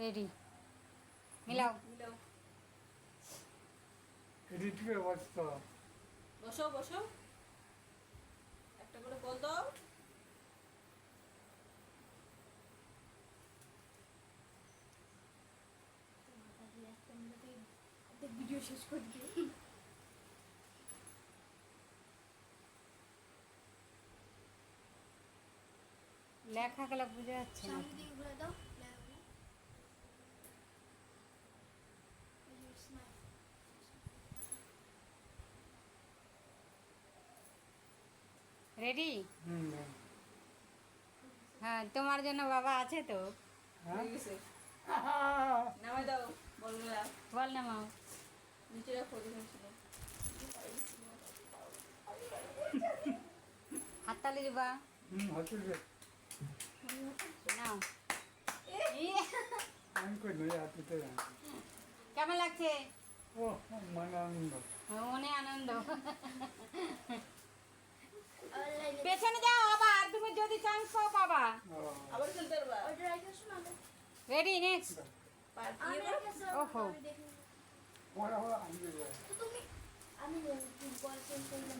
Ready মিলাও মিলাও এডিটের অবস্থা বসো বসো। একটা করে কল দাও। ভিডিও শেষ করে দিই লেখা গেলে বুঝে যাচ্ছে না। সামনে দিকে ঘুরে দাও লেখাগুলো। এই যে smile। রেডি হ্যাঁ তোমার জন্য বাবা আছে তো। হ্যাঁ? হয়ে দাও বল না মাও নিচে রাখো হাততালি দিবা। নাও। কেমন লাগছে? ও মানে আনন্দ। মনে আনন্দ। পেছনে যাও আবার তুমি যদি চান্স পাও পাবা। আবার খেলতে পারবা রেডি নেক্সট ওহো।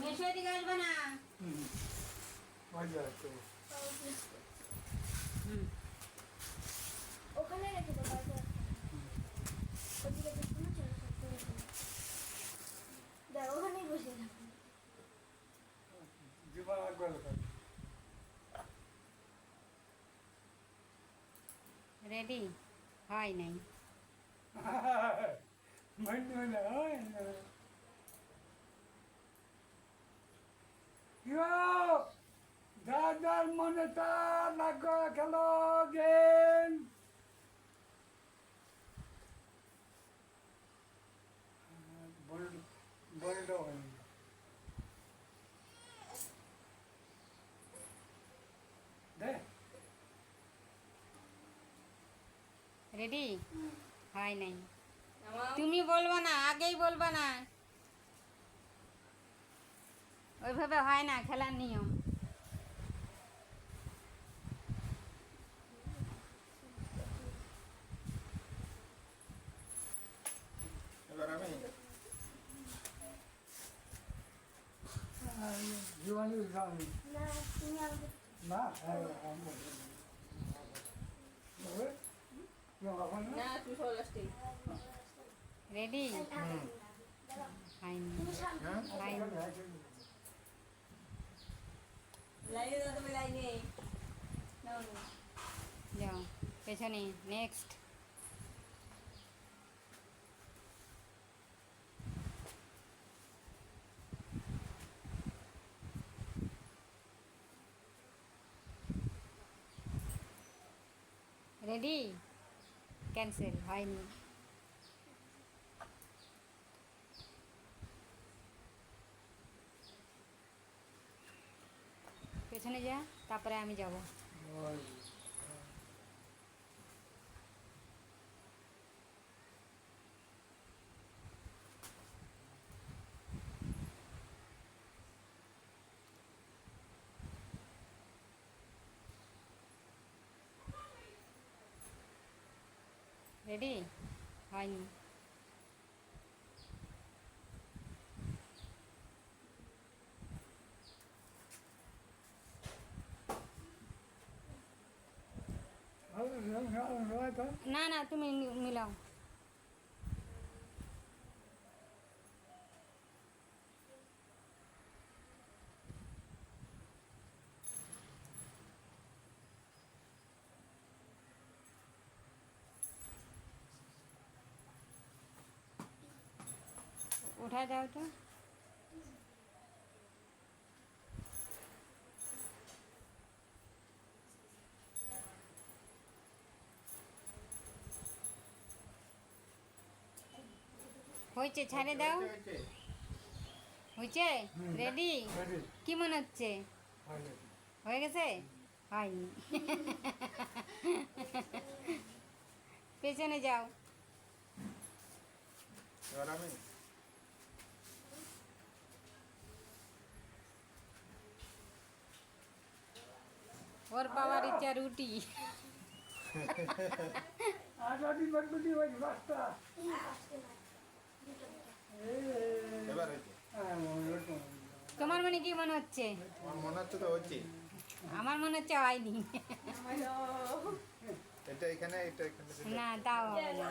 মেশো আসবে না। ওখানে বসে থাকো জীবন একবার রেডি হয় নাই মনে মনে হয় না ইয়ো দাদার মনে তা লাগো খেলো গেম বল বলটা হয়নি দে রেডি হয় নাই। তুমি বলবা না আগেই বলবা না। ওইভাবে হয় না খেলার নিয়ম। এবার আমি জীবনে না তুমি আমাকে না আমি এখন না তুই সব লাস্টে রেডি দাঁড়াও। হয়নি তুমি সামনে হ্যাঁ হয়নি লাইনে দাও তুমি লাইনে নাও নাও। যাও পেছনে নেক্সট রেডি ক্যান্সেল হয়নি। পেছনে যা তারপরে আমি যাব। রেডি হয়নি না না তুমি মিলাও উঠা দাও তো হয়েছে ছাড়ে দাও। হয়েছে রেডি কি মনে হচ্ছে? হয়ে গেছে? হয়নি। পেছনে যাও এবার আমি ওর পাওয়ার ইচ্ছা রুটি আজাদি বাগদি ওই রাস্তা এই পাঁচটা না দুটো দুটো এবার হয়েছে। হ্যাঁ ওরকম তোমার মনে কি মনে হচ্ছে? আমার মনে হচ্ছে তো হচ্ছে। আমার মনে হচ্ছে হয়নি। এটা এখানে এটা এখানে। না না।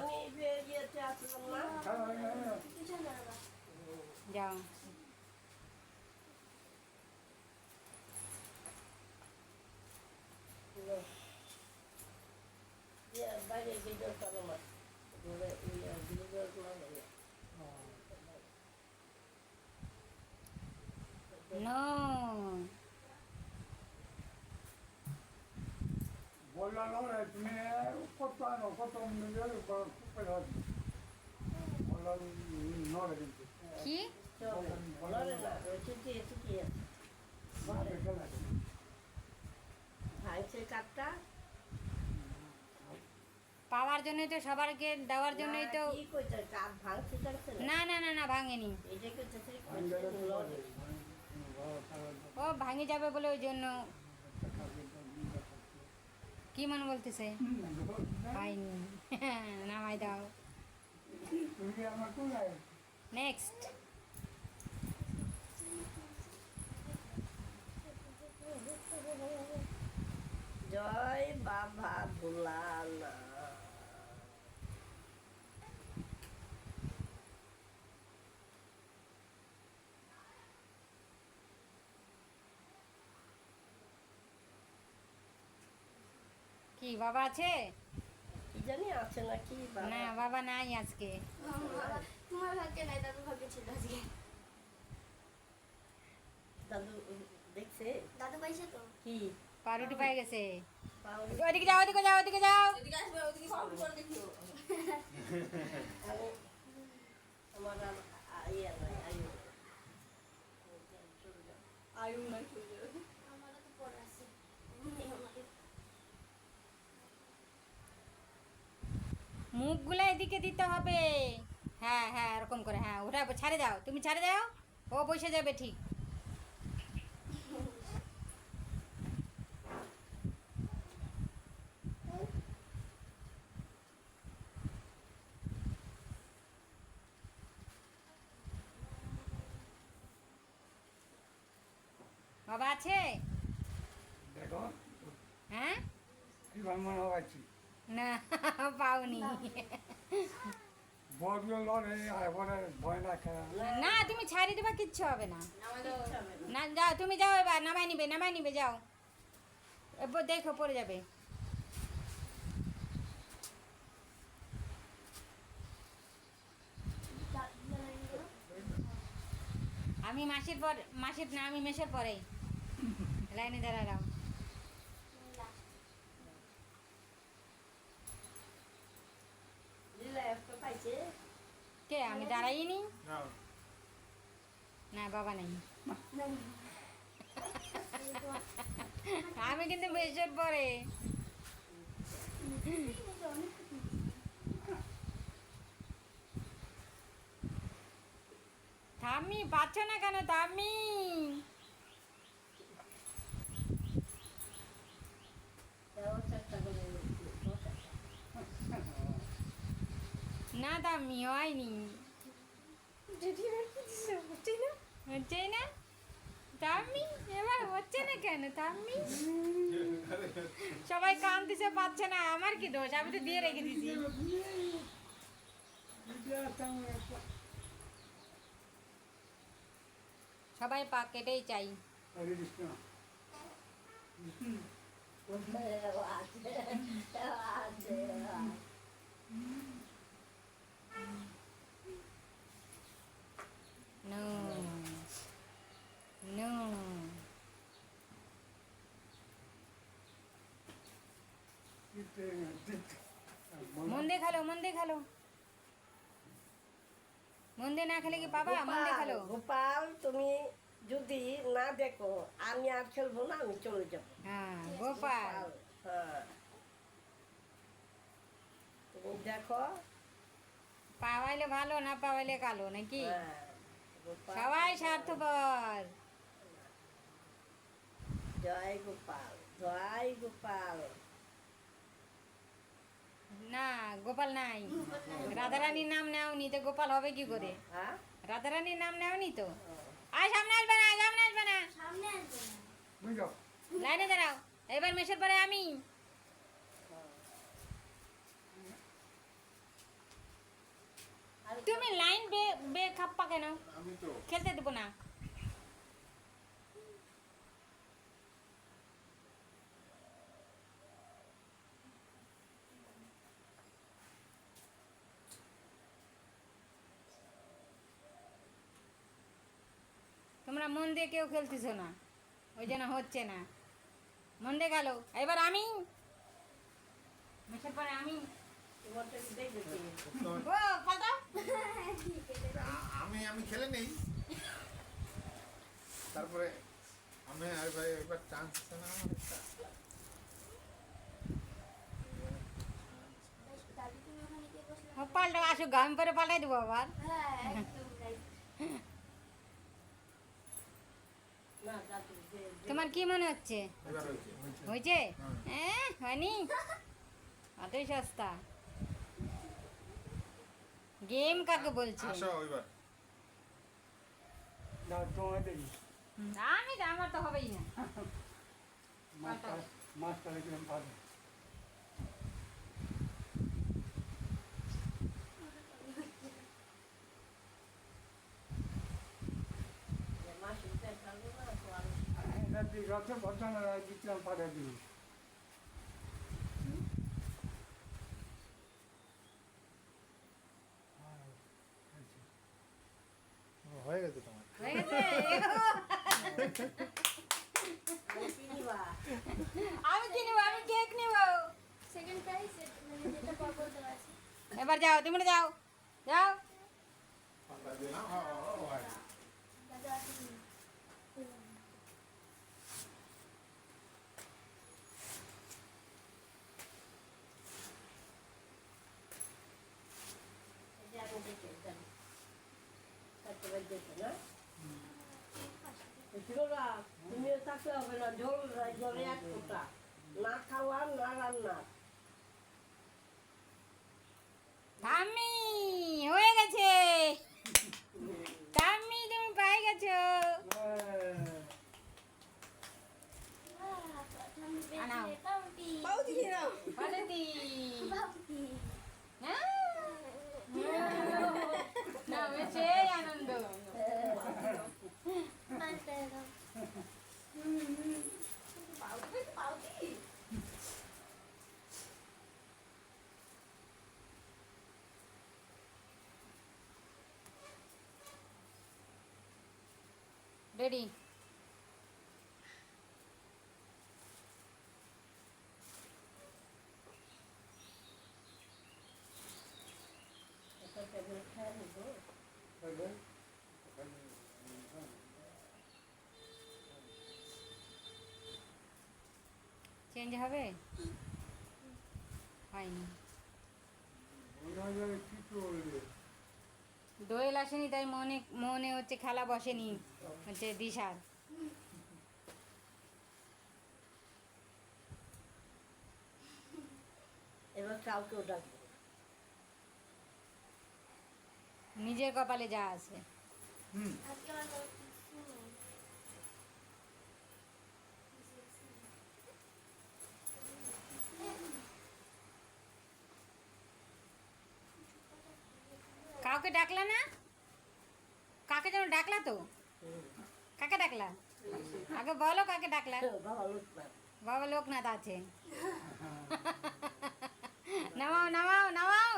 যাও। বাইরে গিয়ে চলো না ঘুরে ইয়ে ঘুরে করলাম নো বললাম তুমি কত আনো কত বললাম নড়ে কিন্তু কি চলো বলো না ছুটি ছুটি ভাঙছে কাঠটা পাওয়ার জন্যই তো সবারকে দেওয়ার জন্যই তো না না না না ভাঙেনি। ও ভাঙে যাবে বলে ওই জন্য। কি মনে বলতেছে? হয়নি নামাই দাও। নেক্সট জয় বাবা ভোলানা কি বাবা আছে? কি জানি আছে নাকি বাবা। না বাবা নাই আজকে। তোমার ভাগ্যে নাই দাদু ভাগ্যে ছিল আজকে। দাদু দেখছে? দাদু পাইছে তো। কি? পাউরুটি পাই গেছে? ওদিকে যাও ওদিকে যাও ওদিকে যাও। আমি আমার আর ইয়ে নাই আয়ু আয়ু নাই আমারও তো পড়া আছে নেই আমাদের মুখগুলো এদিকে দিতে হবে। হ্যাঁ হ্যাঁ এরকম করে হ্যাঁ ওটা ছাড়ে দাও তুমি ছাড়ে দাও ও বসে যাবে ঠিক। বাবা আছে? দেখো। হ্যাঁ? কি কীভাবে মনে হচ্ছে না, পাওনি। না, তুমি ছাড়ি দেবা, কিচ্ছু হবে না। না। যাও, তুমি যাও এবার নামাই নিবে নামাই নিবে, যাও। এবার দেখো, পড়ে যাবে। আমি মাসির পর, মাসির না, আমি মেসের পরে লাইনে দাঁড়ালাম লীলা একটা পাইছে কে আমি দাঁড়াইনি। না না বাবা নেই। আমি কিন্তু মেসের পরে। থামি পাচ্ছ না কেন থামি তাও চেষ্টা করে বসে। না থামি হয়নি হচ্ছে না এবার হচ্ছে না কেন সবাই কান্দিছে পাচ্ছে না আমার কি দোষ আমি তো দিয়ে রেখে দিছি সবাই পা কেটেই চাই কৃষ্ণ এও আছে, এও আছে, এও আছে। No. No. মন দিয়ে খালো মন দিয়ে খালো। মন দিয়ে না খেলে কি পাবা? মন দিয়ে খালো। গোপাল তুমি যদি না দেখো আমি আর খেলব না আমি চলে যাব। হ্যাঁ গোপাল। হ্যাঁ। তুমি দেখো। পাওয়াইলে ভালো না পাওয়াইলে কালো নাকি? হ্যাঁ। সবাই স্বার্থপর। জয় গোপাল জয় গোপাল। না গোপাল নাই। রাধারানীর নাম নেওনি তো গোপাল হবে কি করে? হ্যাঁ? রাধারানীর নাম নেওনি তো? আয় সামনে আসবে না সামনে আসবে না। সামনে আসবে না। লাইনে দাঁড়াও। এবার মেসের পরে আমি। তুমি লাইন বে বে খাপ্পা কেন? আমি তো। খেলতে দেবো না। মন দিয়ে কেউ খেলতেছো না। ওই জন্য হচ্ছে না। মন দিয়ে গেল এবার আমি। মেসের পরে আমি। আমি আমি খেলে নেই। তারপরে আমি আর ভাই এবার চান্স আছে না পাল্টাও আসুক আমি পরে পাল্টাই দেবো আবার। হ্যাঁ একদম right. না দাদু যে তোমার কি মনে হচ্ছে? হয়েছে? হ্যাঁ হয়নি? অতই সস্তা। গেম কাকে বলছি? আমি তো আমার তো হবেই না। মাছটা মাছটা দেখলাম ভালো মাসি থাকবে না তো আর আছে বর্তমানে দিচ্ছিলাম পাড়ে দিই হয়ে গেছে তোমার। হয়ে আমি কি নেব আমি কেক নেব। মানে যেটা পাবো ওটা আছে। এবার যাও তুমি যাও যাও পাল্টা দিলাম ও, ও, ও, হয়। দাদা আছে কি? এই যে আমি দেখে জানি পারি না না তুমিও থাকতে হবে না জল জলে এক ফোঁটা না খাওয়া না রান্না হয়ে গেছে টামি তুমি পাই গেছো আহ, প্রথম পেয়েছে আনাও। রেডি চেঞ্জ হবে? হয়নি। কি করবে দোয়েল আসেনি তাই মনে মনে হচ্ছে খেলা বসেনি হচ্ছে দিশার। এবার কাউকেও ডাকবো নিজের কপালে যা আছে। আজকে আমার কাছে কিছু নেই। কাউকে ডাকলা না? কাকে যেন ডাকলা তো? কাকে ডাকলা? আগে বলো কাকে ডাকলা। বাবা লোকনাথ আছে। নামাও নামাও নামাও।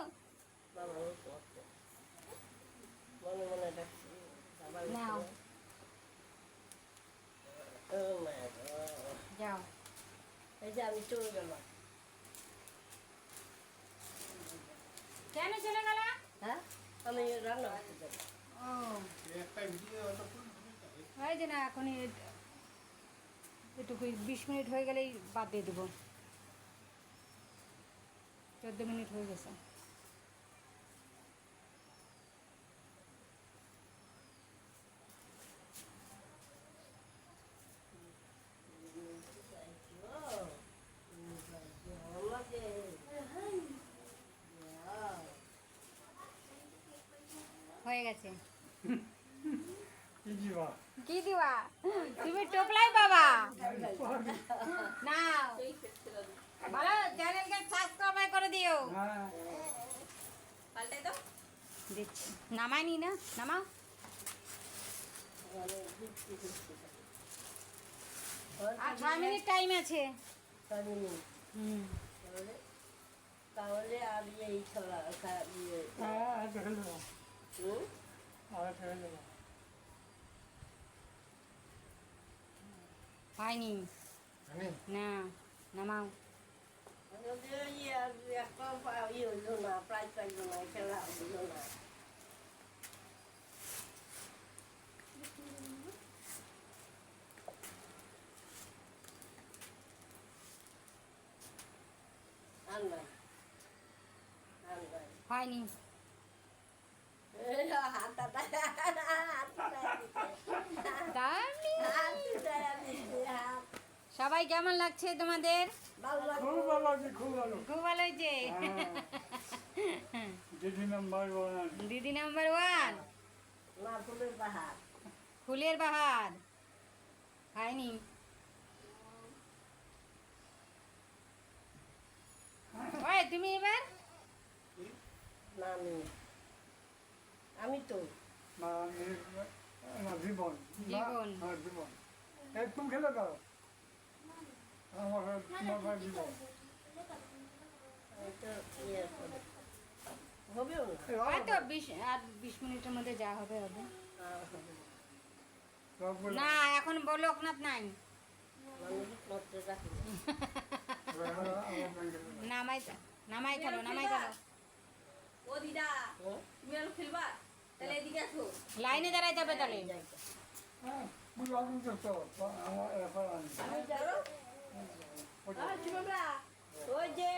নাও। যাও। গেলাম কেন চলে গেল? হ্যাঁ? এই যে না এখনই এটুকুই, বিশ মিনিট হয়ে গেলেই বাদ দিয়ে দেবো। চোদ্দ মিনিট হয়ে গেছে। গেছে কি দিবা তুমি টোপলাই বাবা। না বলো চ্যানেলকে সাবস্ক্রাইব করে দিও। হ্যাঁ। দিচ্ছি। নামাইনি না নামাও। আর ছয় মিনিট টাইম আছে। হুম। তাহলে আর এই ছড়া হয়নি জানি না নামাও যদি ওই আর একটা পা- ইয়ে হইল না প্রাইজ পাইলো না খেলা হইল না আর নাই আর নাই হয়নি হাতটা হাতটা দামি হাতটা হাত সবাই কেমন লাগছে তোমাদের? ভালো খুব ভালো আছে খুব ভালো। খুব ভালো হয়েছে। হ্যাঁ। দিদি নাম্বার ওয়ান। দিদি নাম্বার ওয়ান? ফুলের বাহার হয়নি? ওই তুমি এবার? না আমি আমি তো। জীবন। জীবন। জীবন। একদম খেলে দাও। মিনিটের মধ্যে যা হবে হবে না। এখন লোকনাথ নাই মানুষ মাত্র রাখি না। আমার ব্যাংকে দেবো। নামাই নামাই খেলো নামাই খেলো ও দিদা? তুমি আলু খেলবা তাহলে এদিকে আসো লাইনে দাঁড়াইতে হবে তাহলে হ্যাঁ এখন আমি যাব। শিবরা, ওই যে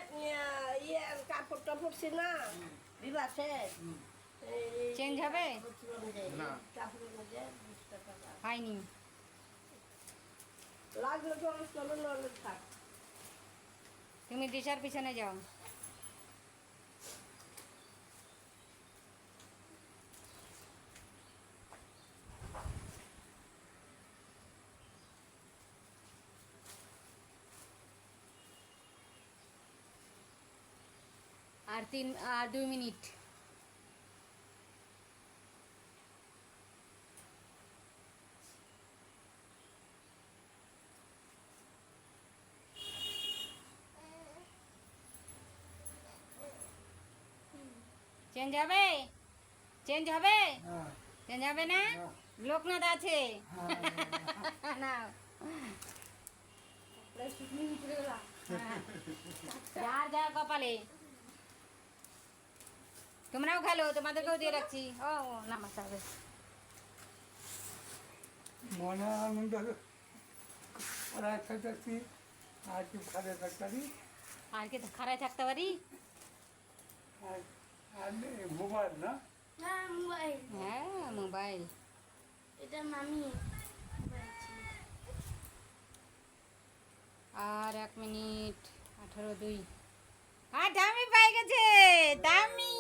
ইয়ে কাপড় টাপড় ছিল না। বিবাসে চেঞ্জ হবে। হয়নি। লাগলে তো চলো নলে থাক। তুমি দিশার পিছনে যাও। আর তিন আর দুই মিনিট। চেঞ্জ হবে? চেঞ্জ হবে? হ্যাঁ। চেঞ্জ হবে না? না। লোকনাথ আছে? হ্যাঁ। না যার যার কপালে। তোমরাও খেলো তোমাদেরকেও দিয়ে রাখছি। ও নামাতে হবে মনে আনন্দ আর কি আর খারাই থাকতে পারি? আর আর মোবাইল না? না মোবাইল। হ্যাঁ মোবাইল। এটা মামি আর এক মিনিট আঠারো দুই। আর দামি পাই গেছে দামি।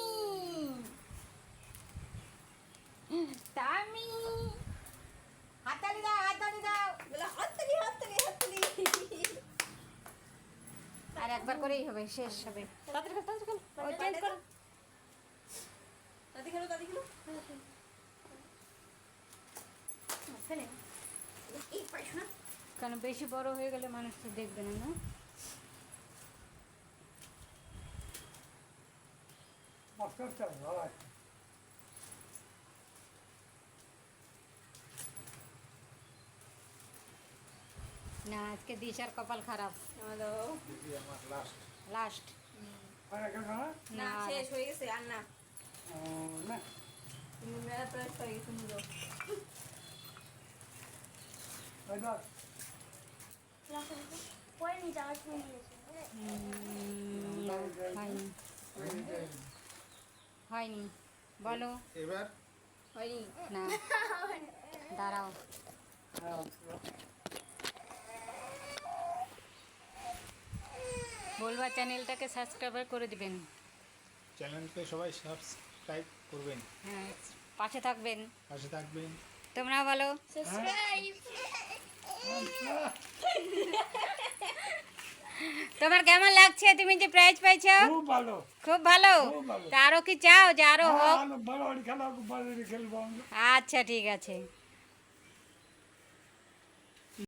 দাও দাও। বলে আর একবার করেই হবে শেষ হবে। তাড়াতাড়ি কর, তাড়াতাড়ি কর। ওই চেঞ্জ করো। দাদি খেলো দাদি খেলো ফেলে এই পাইছো না কারণ বেশি বড় হয়ে গেলে মানুষ তো দেখবে না না? না আজকে দিশার কপাল খারাপ। হ্যালো। লাস্ট লাস্ট না শেষ হয়ে গেছে আর না। হয়ে হয়নি। হয়নি। বলো। এবার? হয়নি? না। দাঁড়াও। বলবা চ্যানেলটাকে সাবস্ক্রাইব করে দিবেন। চ্যানেলকে সবাই সাবস্ক্রাইব করবেন। হ্যাঁ পাশে থাকবেন। পাশে থাকবেন। তোমরা বলো সাবস্ক্রাইব তোমার কেমন লাগছে? তুমি যে প্রাইজ পাইছো? খুব ভালো। খুব ভালো? আরও কি চাও? যে আরও হোক। খেলব আমরা। আচ্ছা ঠিক আছে।